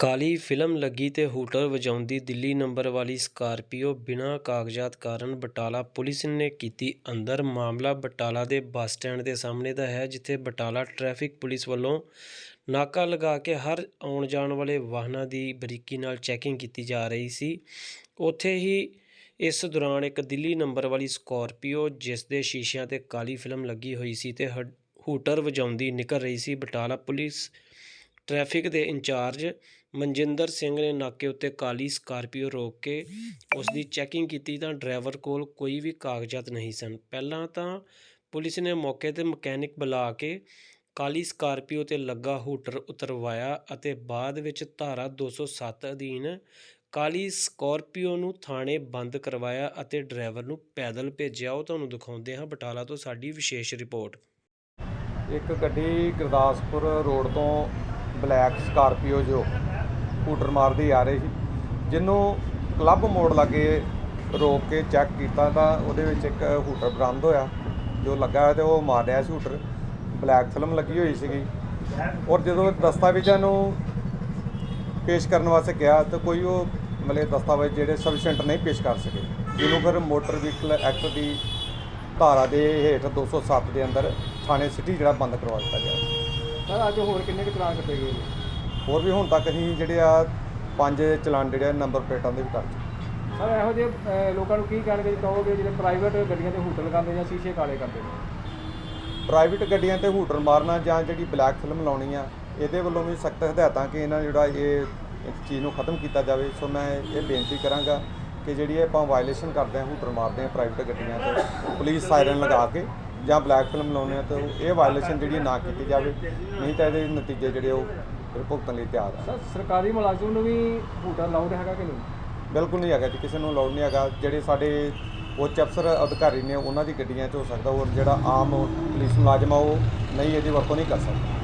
ਕਾਲੀ film ਲੱਗੀ ਤੇ hooter ਵਜਾਉਂਦੀ ਦਿੱਲੀ ਨੰਬਰ ਵਾਲੀ ਸਕਾਰਪੀਓ ਬਿਨਾਂ ਕਾਗਜ਼ਾਤ ਕਾਰਨ ਬਟਾਲਾ ਪੁਲਿਸ ਨੇ ਕੀਤੀ ਅੰਦਰ ਮਾਮਲਾ। ਬਟਾਲਾ ਦੇ ਬੱਸ ਸਟੈਂਡ ਦੇ ਸਾਹਮਣੇ ਦਾ ਹੈ, ਜਿੱਥੇ ਬਟਾਲਾ ਟ੍ਰੈਫਿਕ ਪੁਲਿਸ ਵੱਲੋਂ ਨਾਕਾ ਲਗਾ ਕੇ ਹਰ ਆਉਣ ਜਾਣ ਵਾਲੇ ਵਾਹਨਾਂ ਦੀ ਬਰੀਕੀ ਨਾਲ ਚੈਕਿੰਗ ਕੀਤੀ ਜਾ ਰਹੀ ਸੀ। ਉੱਥੇ ਹੀ ਇਸ ਦੌਰਾਨ ਇੱਕ ਦਿੱਲੀ ਨੰਬਰ ਵਾਲੀ ਸਕਾਰਪੀਓ, ਜਿਸ ਦੇ ਸ਼ੀਸ਼ਿਆਂ ਤੇ ਕਾਲੀ ਫਿਲਮ ਲੱਗੀ ਹੋਈ ਸੀ ਤੇ ਹੂਟਰ ਵਜਾਉਂਦੀ ਨਿਕਲ ਰਹੀ ਸੀ। ਬਟਾਲਾ ਪੁਲਿਸ ਟ੍ਰੈਫਿਕ ਦੇ ਇੰਚਾਰਜ ਮਨਜਿੰਦਰ ਸਿੰਘ ਨੇ ਨਾਕੇ ਉੱਤੇ ਕਾਲੀ ਸਕਾਰਪੀਓ ਰੋਕ ਕੇ ਉਸ ਦੀ ਚੈਕਿੰਗ ਕੀਤੀ ਤਾਂ ਡਰਾਈਵਰ ਕੋਲ ਕੋਈ ਵੀ ਕਾਗਜ਼ਾਤ ਨਹੀਂ ਸਨ। ਪਹਿਲਾਂ ਤਾਂ ਪੁਲਿਸ ਨੇ ਮੌਕੇ ਤੇ ਮਕੈਨਿਕ ਬੁਲਾ ਕੇ ਕਾਲੀ ਸਕਾਰਪੀਓ ਤੇ ਲੱਗਾ ਹੂਟਰ ਉਤਰਵਾਇਆ ਅਤੇ ਬਾਅਦ ਵਿੱਚ ਧਾਰਾ 207 ਅਧੀਨ ਕਾਲੀ ਸਕਾਰਪੀਓ ਨੂੰ ਥਾਣੇ ਬੰਦ ਕਰਵਾਇਆ ਅਤੇ ਡਰਾਈਵਰ ਨੂੰ ਪੈਦਲ ਭੇਜਿਆ। ਉਹ ਤੁਹਾਨੂੰ ਦਿਖਾਉਂਦੇ ਹਾਂ ਬਟਾਲਾ ਤੋਂ ਸਾਡੀ ਵਿਸ਼ੇਸ਼ ਰਿਪੋਰਟ। ਇੱਕ ਗੱਡੀ ਗੁਰਦਾਸਪੁਰ ਰੋਡ ਤੋਂ ਬਲੈਕ ਸਕਾਰਪੀਓ ਜੋ ਹੂਟਰ ਮਾਰਦੀ ਆ ਰਹੀ ਸੀ। ਜਿਹਨੂੰ ਕਲੱਬ ਮੋੜ ਲਾਗੇ ਰੋਕ ਕੇ ਚੈੱਕ ਕੀਤਾ ਤਾਂ ਉਹਦੇ ਵਿੱਚ ਇੱਕ ਹੂਟਰ ਬਰਾਮਦ ਹੋਇਆ। ਜੋ ਲੱਗਾ ਹੋਇਆ ਤੇ ਉਹ ਮਾਰ ਰਿਹਾ ਸੀ ਹੂਟਰ। ਬਲੈਕ ਫਿਲਮ ਲੱਗੀ ਹੋਈ ਸੀਗੀ। ਔਰ ਜਦੋਂ ਦਸਤਾਵੇਜ਼ਾਂ ਨੂੰ ਪੇਸ਼ ਕਰਨ ਵਾਸਤੇ ਗਿਆ ਤਾਂ ਕੋਈ ਉਹ ਮਤਲਬ ਦਸਤਾਵੇਜ਼ ਜਿਹੜੇ ਸਫੀਸ਼ੀਐਂਟ ਨਹੀਂ ਪੇਸ਼ ਕਰ ਸਕੇ। ਜਿਹਨੂੰ ਫਿਰ ਮੋਟਰ ਵਹੀਕਲ ਐਕਟ ਦੀ ਧਾਰਾ ਦੇ ਹੇਠ 207 ਦੇ ਅੰਦਰ ਥਾਣੇ ਸਿਟੀ ਜਿਹੜਾ ਬੰਦ ਕਰਵਾ ਦਿੱਤਾ ਗਿਆ। ਸਰ ਅੱਜ ਹੋਰ ਕਿੰਨੇ ਕੁ ਚਲਾਨ ਕੱਟੇ ਗਏ ਨੇ? ਹੋਰ ਵੀ ਹੁਣ ਤੱਕ ਅਸੀਂ ਜਿਹੜੇ ਆ ਪੰਜ ਚਲਾਨ ਜਿਹੜੇ ਆ ਨੰਬਰ ਪਲੇਟਾਂ ਦੇ ਵੀ ਕਰ ਚੁੱਕੇ। ਸਰ ਇਹੋ ਜਿਹੇ ਅਹ, ਲੋਕਾਂ ਨੂੰ ਕੀ ਕਹਿਣਗੇ ਕਹੋਗੇ ਜਿਹੜੇ ਪ੍ਰਾਈਵੇਟ ਗੱਡੀਆਂ ਤੇ ਹੂਟਲ ਲਗਾਉਂਦੇ ਜਾਂ ਸ਼ੀਸ਼ੇ ਕਾਲੇ ਕਰਦੇ ਨੇ? ਪ੍ਰਾਈਵੇਟ ਗੱਡੀਆਂ ਤੇ ਹੂਟਰ ਮਾਰਨਾ ਜਾਂ ਜਿਹੜੀ ਬਲੈਕ ਫਿਲਮ ਲਾਉਣੀ ਆ ਇਹਦੇ ਵੱਲੋਂ ਵੀ ਸਖਤ ਹਦਾਇਤਾਂ ਕਿ ਇਹਨਾਂ ਜਿਹੜਾ ਇਹ ਇਸ ਚੀਜ਼ ਨੂੰ ਖਤਮ ਕੀਤਾ ਜਾਵੇ। ਸੋ ਮੈਂ ਇਹ ਬੇਨਤੀ ਕਰਾਂਗਾ ਕਿ ਜਿਹੜੀ ਇਹ ਆਪਾਂ ਵਾਇਲੇਸ਼ਨ ਕਰਦੇ ਹਾਂ ਹੂਟਰ ਮਾਰਦੇ ਹਾਂ ਪ੍ਰਾਈਵੇਟ ਗੱਡੀਆਂ ਤੇ ਪੁਲਿਸ ਸਾਇਰਨ ਲਗਾ ਕੇ ਜਾਂ ਬਲੈਕ ਫਿਲਮ ਲਾਉਂਦੇ ਆ ਤਾਂ ਇਹ ਵਾਇਲੇਸ਼ਨ ਜਿਹੜੀ ਨਾ ਕੀਤੀ ਜਾਵੇ ਨਹੀਂ ਤਾਂ ਇਹਦੇ ਨਤੀਜੇ ਜਿਹੜੇ ਉਹ ਫਿਰ ਭੁਗਤਣ ਲਈ ਤਿਆਰ ਆ। ਸਰ ਸਰਕਾਰੀ ਮੁਲਾਜ਼ਮ ਨੂੰ ਵੀ ਹੂਟਲ ਲਾਉਂਦੇ ਹੈਗਾ ਕਿ ਨਹੀਂ? ਬਿਲਕੁਲ ਨਹੀਂ ਹੈਗਾ ਜੀ ਕਿਸੇ ਨੂੰ ਲੋੜ ਨਹੀਂ ਹੈਗਾ। ਜਿਹੜੇ ਸਾਡੇ ਉੱਚ ਅਫਸਰ ਅਧਿਕਾਰੀ ਨੇ ਉਹਨਾਂ ਦੀ ਗੱਡੀਆਂ 'ਚ ਹੋ ਸਕਦਾ ਹੋਰ ਜਿਹੜਾ ਆਮ ਪੁਲਿਸ ਮੁਲਾਜ਼ਮ ਆ ਉਹ ਨਹੀਂ ਇਹਦੀ ਵਰਤੋਂ ਨਹੀਂ ਕਰ ਸਕਦਾ।